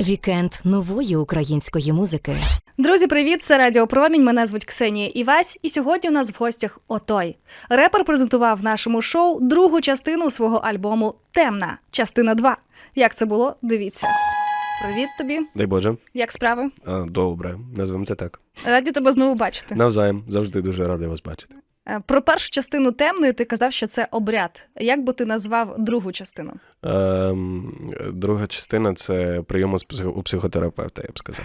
Вікенд нової української музики. Друзі, привіт! Це Радіо Промінь. Мене звуть Ксенія Івась, і сьогодні у нас в гостях Отой. Репер презентував в нашому шоу другу частину свого альбому Темна, частина 2. Як це було? Дивіться. Привіт тобі. Дай Боже. Як справи? А, добре, назвемо це так. Раді тебе знову бачити. Навзаєм, завжди дуже радий вас бачити. Е, Про першу частину темної ти казав, що це обряд. Як би ти назвав другу частину? Ем, друга частина це прийом у псих- психотерапевта, я б сказав.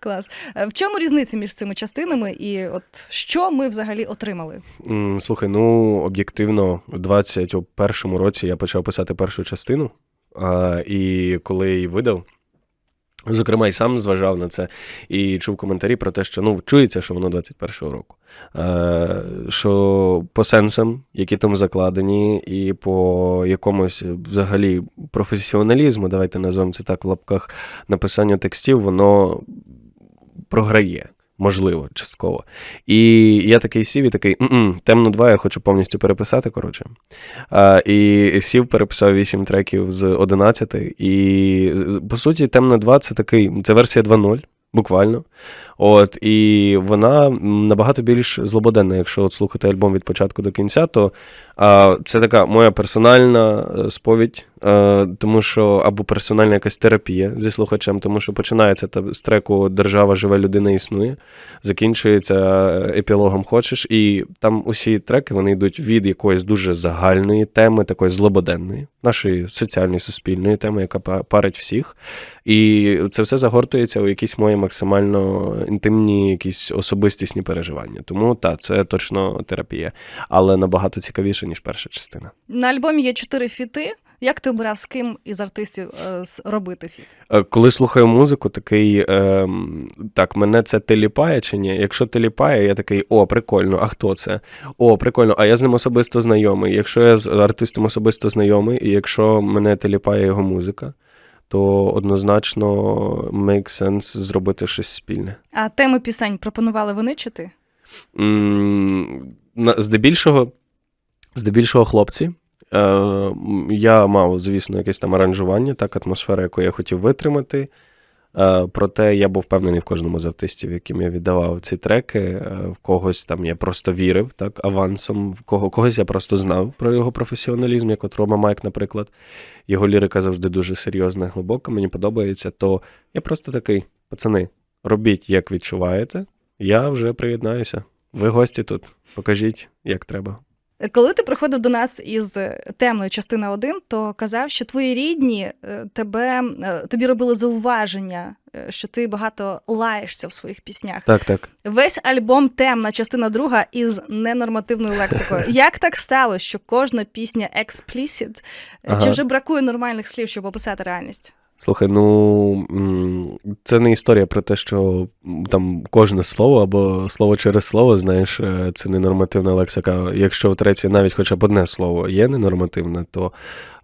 Клас. Е, В чому різниця між цими частинами, і от що ми взагалі отримали? Слухай, ну об'єктивно, у 21-му році я почав писати першу частину, і коли її видав. Зокрема, і сам зважав на це і чув коментарі про те, що ну чується, що воно 21-го року. Е, що по сенсам, які там закладені, і по якомусь взагалі професіоналізму, давайте назвемо це так в лапках, написання текстів, воно програє. Можливо, частково. І я такий сів і такий, «М-м, темно 2 я хочу повністю переписати, коротше. А, і сів, переписав 8 треків з 11. І, по суті, темно 2 це такий, це версія 2.0, буквально. От, і вона набагато більш злободенна, якщо от слухати альбом від початку до кінця, то а, це така моя персональна е, сповідь, е, тому що або персональна якась терапія зі слухачем, тому що починається та- з треку Держава живе, людина існує, закінчується е, епілогом Хочеш, і там усі треки вони йдуть від якоїсь дуже загальної теми, такої злободенної, нашої соціальної суспільної теми, яка па- парить всіх. І це все загортується у якісь мої максимально інтимні, якісь особистісні переживання. Тому так, це точно терапія, але набагато цікавіше, ніж перша частина. На альбомі є чотири фіти. Як ти обирав з ким із артистів е, робити фіт? Е, Коли слухаю музику, такий ем, так, мене це теліпає чи ні? Якщо теліпає, я такий о, прикольно, а хто це? О, прикольно, а я з ним особисто знайомий. Якщо я з артистом особисто знайомий, і якщо мене теліпає його музика, то однозначно make sense зробити щось спільне. А теми пісень пропонували вони чи ти? Здебільшого, здебільшого хлопці. Е, Я мав, звісно, якесь там аранжування, так, атмосфера, яку я хотів витримати. Е, Проте я був впевнений в кожному з артистів, яким я віддавав ці треки. Е, В когось там я просто вірив так, авансом, в кого, когось я просто знав про його професіоналізм, як от Рома Майк, наприклад. Його лірика завжди дуже серйозна, глибока, мені подобається. То я просто такий, пацани, робіть, як відчуваєте. Я вже приєднаюся. Ви гості тут. Покажіть, як треба. Коли ти приходив до нас із е, темної частини 1, то казав, що твої рідні е, тебе е, тобі робили зауваження, що ти багато лаєшся в своїх піснях. Так, так. Весь альбом темна частина друга із ненормативною лексикою. Як так стало, що кожна пісня explicit? Е, Ага. Чи вже бракує нормальних слів, щоб описати реальність? Слухай, ну це не історія про те, що там кожне слово або слово через слово, знаєш, е, це ненормативна лексика. Якщо в треці навіть хоча б одне слово є ненормативне, то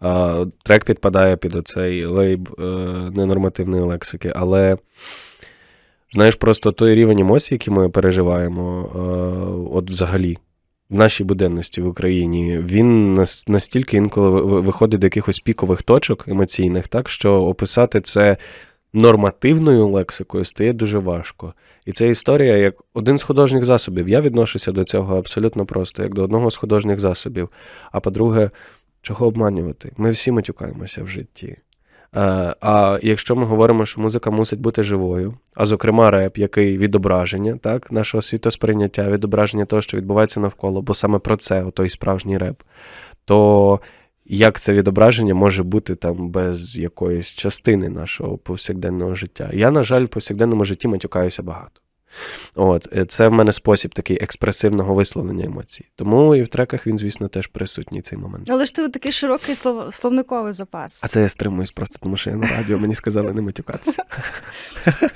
а, трек підпадає під оцей лейб е, ненормативної лексики. Але знаєш, просто той рівень емоцій, який ми переживаємо, е, от взагалі. В нашій буденності в Україні він настільки інколи ви- ви- виходить до якихось пікових точок емоційних, так що описати це нормативною лексикою стає дуже важко. І це історія як один з художніх засобів. Я відношуся до цього абсолютно просто, як до одного з художніх засобів. А по-друге, чого обманювати? Ми всі матюкаємося в житті. Е, А якщо ми говоримо, що музика мусить бути живою, а зокрема реп, який відображення так, нашого світосприйняття, відображення того, що відбувається навколо, бо саме про це той справжній реп, то як це відображення може бути там без якоїсь частини нашого повсякденного життя? Я, на жаль, в повсякденному житті матюкаюся багато. От, е, це в мене спосіб такий експресивного висловлення емоцій. Тому і в треках він, звісно, теж присутній цей момент. Але ж ти такий широкий слов... словниковий запас. А це я стримуюсь просто, тому що я на радіо мені сказали не матюкатися.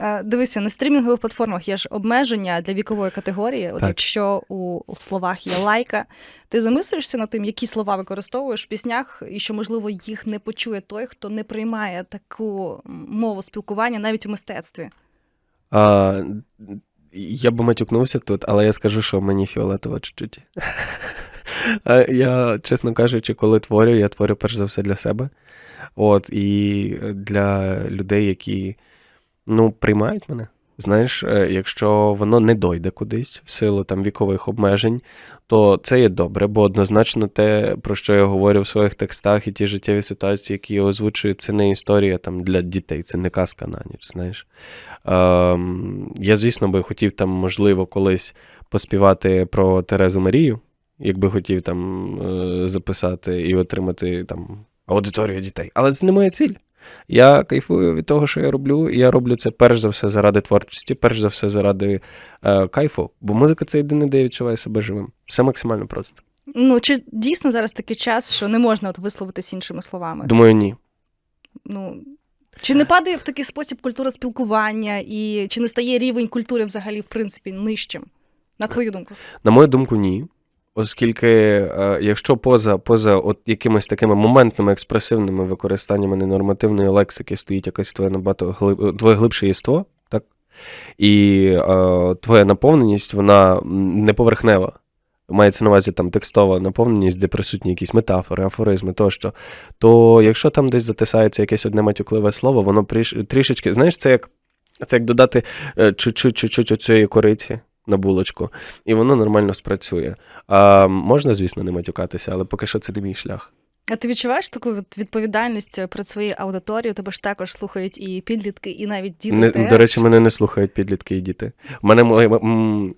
Е, Дивися, на стрімінгових платформах є ж обмеження для вікової категорії. От Так. якщо у словах є лайка, ти замислюєшся над тим, які слова використовуєш в піснях, і що можливо їх не почує той, хто не приймає таку мову спілкування навіть у мистецтві. А, я би матюкнувся тут, але я скажу, що мені фіолетово чуть-чуть. Я, чесно кажучи, коли творю, я творю перш за все для себе. От, і для людей, які ну, приймають мене. Знаєш, е, якщо воно не дойде кудись в силу там вікових обмежень, то це є добре, бо однозначно те, про що я говорю в своїх текстах, і ті життєві ситуації, які я озвучую, це не історія там для дітей, це не казка на ніч, знаєш. Ем, я, звісно, би хотів там, можливо, колись поспівати про Терезу Марію, якби хотів там е, записати і отримати там аудиторію дітей. Але це не моя ціль. Я кайфую від того, що я роблю, і я роблю це перш за все заради творчості, перш за все заради е, кайфу. Бо музика це єдине, де я відчуваю себе живим. Все максимально просто. Ну чи дійсно зараз такий час, що не можна от висловитись іншими словами? Думаю, ні. Ну чи не падає в такий спосіб культура спілкування, і чи не стає рівень культури взагалі в принципі нижчим? На твою думку? На мою думку, ні. Оскільки, е, якщо поза, поза от якимись такими моментними експресивними використаннями ненормативної лексики стоїть якесь твоє набагато глиб, твоє глибше єство, так? І е, твоя наповненість, вона не поверхнева. Мається на увазі там текстова наповненість, де присутні якісь метафори, афоризми тощо. То якщо там десь затисається якесь одне матюкливе слово, воно приш- трішечки, знаєш, це як, це як додати е, чуть-чуть, чуть-чуть оцієї кориці на булочку, і воно нормально спрацює. А, можна, звісно, не матюкатися, але поки що це не мій шлях. А ти відчуваєш таку відповідальність перед своєю аудиторією? Тебе ж також слухають і підлітки, і навіть діти. Не, теж. до речі, мене не слухають підлітки і діти. У мене моя,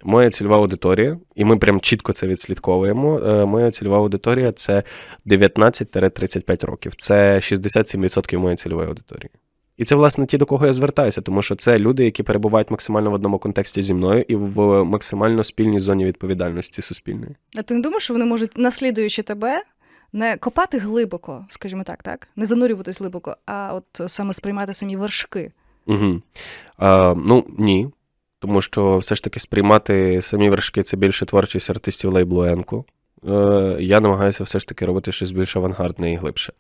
моя цільова аудиторія, і ми прям чітко це відслідковуємо. Е, Моя цільова аудиторія це 19-35 років. Це 67% моєї цільової аудиторії. І це, власне, ті, до кого я звертаюся, тому що це люди, які перебувають максимально в одному контексті зі мною і в максимально спільній зоні відповідальності суспільної. А ти не думаєш, що вони можуть, наслідуючи тебе, не копати глибоко, скажімо так, так? Не занурюватись глибоко, а от саме сприймати самі вершки. Угу. А, ну, ні. Тому що все ж таки сприймати самі вершки це більше творчість артистів лейблу Енку. Е, я намагаюся все ж таки робити щось більш авангардне і глибше.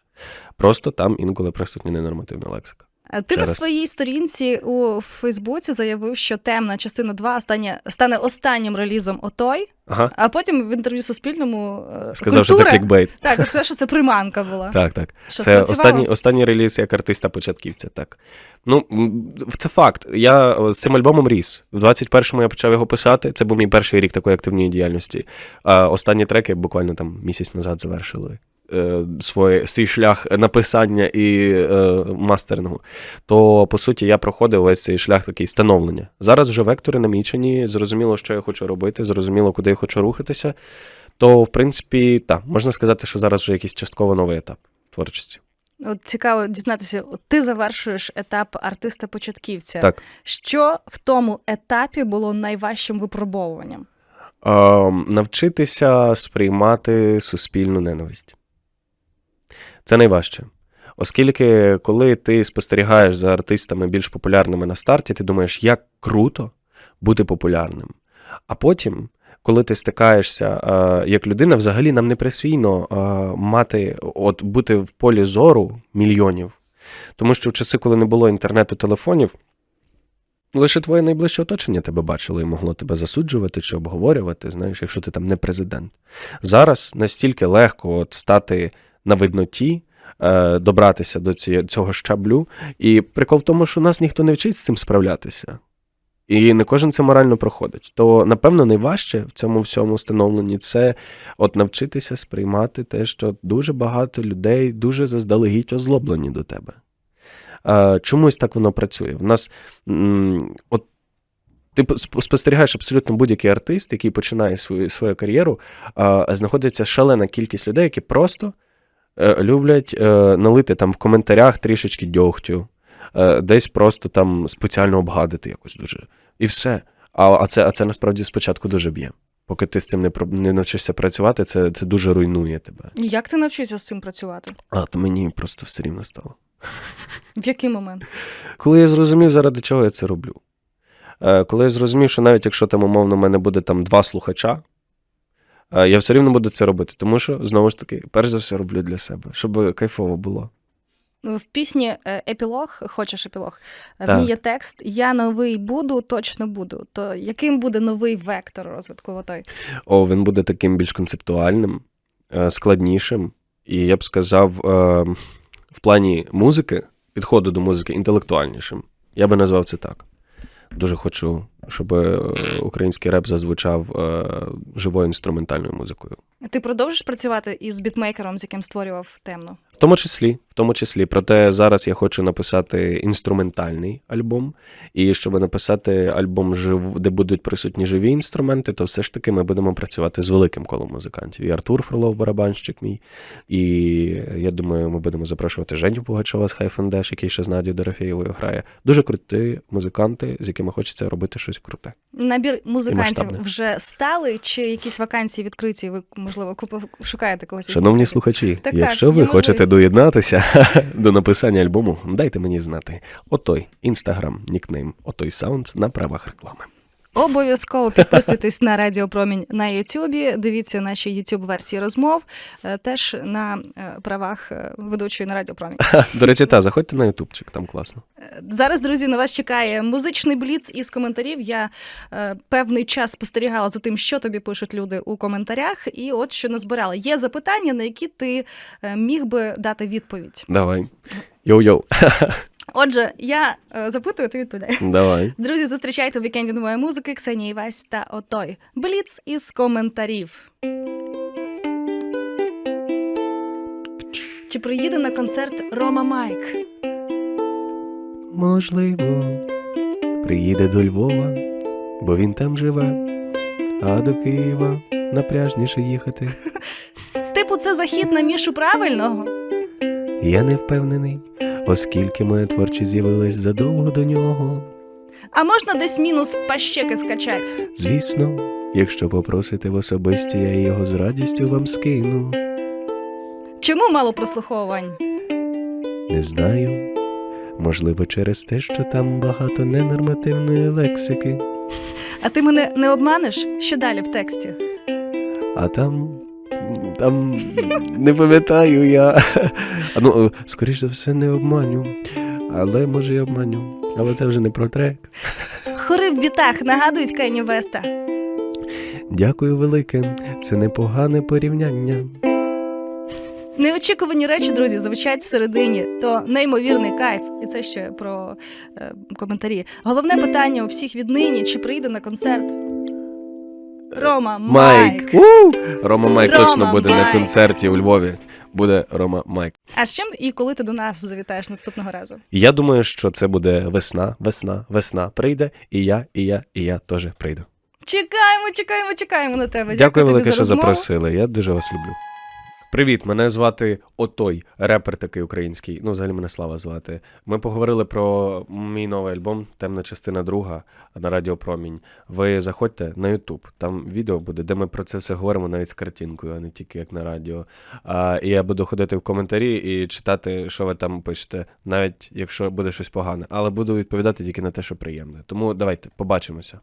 Просто там інколи присутня ненормативна лексика. А Ти Ще на раз. своїй сторінці у Фейсбуці заявив, що темна частина 2 остання, стане останнім релізом отой, Ага. а потім в інтерв'ю Суспільному е, Сказав, що культура, це клікбейт. Так, сказав, що це приманка була. Так, так. Що, це спрацювало? останній, останній реліз як артиста-початківця, так. Ну, м, це факт. Я е, з цим альбомом ріс. В 21-му я почав його писати. Це був мій перший рік такої активної діяльності. А останні треки буквально там місяць назад завершили. Е, Своє, свій шлях написання і е, мастерингу, то по суті я проходив весь цей шлях такий становлення. Зараз вже вектори намічені, зрозуміло, що я хочу робити, зрозуміло, куди я хочу рухатися. То, в принципі, так, можна сказати, що зараз вже якийсь частково новий етап творчості. От цікаво дізнатися, от ти завершуєш етап артиста-початківця. Так. Що в тому етапі було найважчим випробовуванням? Е, навчитися сприймати суспільну ненависть. Це найважче. Оскільки, коли ти спостерігаєш за артистами більш популярними на старті, ти думаєш, як круто бути популярним. А потім, коли ти стикаєшся е, як людина, взагалі нам не присвійно е, мати, от бути в полі зору мільйонів. Тому що в часи, коли не було інтернету, телефонів, лише твоє найближче оточення тебе бачило і могло тебе засуджувати чи обговорювати, знаєш, якщо ти там не президент. Зараз настільки легко от стати на видноті, е, добратися до цього щаблю. І прикол в тому, що нас ніхто не вчить з цим справлятися. І не кожен це морально проходить. То, напевно, найважче в цьому всьому становленні це от навчитися сприймати те, що дуже багато людей дуже заздалегідь озлоблені до тебе. Е, чомусь так воно працює. В нас от ти спостерігаєш абсолютно будь-який артист, який починає свою, свою кар'єру, знаходиться шалена кількість людей, які просто е, люблять е, налити там в коментарях трішечки дьогтю, е, десь просто там спеціально обгадити якось дуже. І все. А, а, це, а це насправді спочатку дуже б'є. Поки ти з цим не, не навчишся працювати, це, це дуже руйнує тебе. Як ти навчився з цим працювати? А то мені просто все рівно стало. В який момент? Коли я зрозумів, заради чого я це роблю. Е, Коли я зрозумів, що навіть якщо там, умовно, в мене буде там два слухача, е, я все рівно буду це робити, тому що, знову ж таки, перш за все роблю для себе, щоб кайфово було. В пісні е, епілог, хочеш епілог, е, в Так. ній є текст Я новий буду, точно буду. То яким буде новий вектор розвитку отой? О, він буде таким більш концептуальним. е, складнішим, і я б сказав, е, в плані музики, підходу до музики інтелектуальнішим. Я би назвав це так. Дуже хочу, щоб е, український реп зазвучав е, живою інструментальною музикою. Ти продовжиш працювати із бітмейкером, з яким створював темно? В тому числі, в тому числі. Проте зараз я хочу написати інструментальний альбом. І щоб написати альбом, де будуть присутні живі інструменти, то все ж таки ми будемо працювати з великим колом музикантів. І Артур Фролов, барабанщик мій. І я думаю, ми будемо запрошувати Женю Пугачова з Хайфендеш, який ще з Надією Дорофєєвою грає. Дуже круті музиканти, з якими хочеться робити щось круте. Набір музикантів вже стали, чи якісь вакансії відкриті? Ви можливо шукаєте когось? Шановні слухачі, Так, якщо так, ви є хочете можливість. доєднатися до написання альбому, дайте мені знати. Отой інстаграм, нікнейм, отой саунд на правах реклами. Обов'язково підписуйтесь на Радіо Промінь на Ютубі. Дивіться наші Ютуб версії розмов е, теж на е, правах е, ведучої на Радіо Промінь. До речі, та заходьте на ютубчик, там класно. Зараз, друзі, на вас чекає музичний бліц із коментарів. Я е, певний час спостерігала за тим, що тобі пишуть люди у коментарях, і от що назбирала. Є запитання, на які ти міг би дати відповідь. Давай. Йоу-йоу. Отже, я е, запитую, ти відповідай. Давай. Друзі, зустрічайте в вікенді нової музики Ксенія Івась та Отой. Бліц із коментарів. Чи приїде на концерт Рома Майк? Можливо, приїде до Львова, бо він там живе, а до Києва напряжніше їхати. Типу, це захід на мішу правильного? Я не впевнений, оскільки моя творчість з'явилась задовго до нього. А можна десь мінус пащеки скачать? Звісно, якщо попросите в особисті, я його з радістю вам скину. Чому мало прослуховувань? Не знаю. Можливо, через те, що там багато ненормативної лексики, А ти мене не обманеш? Що далі в тексті? а там. Там не пам'ятаю я. А ну, скоріш за все, не обманю. Але може і обманю. Але це вже не про трек. Хори в бітах нагадують Кені Веста. Дякую велике. Це непогане порівняння. Неочікувані речі, друзі, звучать всередині. То неймовірний кайф. І це ще про е, коментарі. Головне питання у всіх віднині: чи прийде на концерт Рома Майк. У! Рома Майк Рома точно буде на концерті у Львові. Буде Рома Майк. А з чим і коли ти до нас завітаєш наступного разу? Я думаю, що це буде весна, весна, весна прийде, і я, і я, і я теж прийду. Чекаємо, чекаємо, чекаємо на тебе. Дякую Дякую велике, що розмову. запросили. Я дуже вас люблю. Привіт, мене звати Отой, репер такий український. Ну, взагалі мене слава звати. Ми поговорили про мій новий альбом Темна частина друга на Радіо Промінь. Ви заходьте на Ютуб. Там відео буде, де ми про це все говоримо навіть з картинкою, а не тільки як на радіо. А, і я буду ходити в коментарі і читати, що ви там пишете, навіть якщо буде щось погане. Але буду відповідати тільки на те, що приємне. Тому давайте побачимося.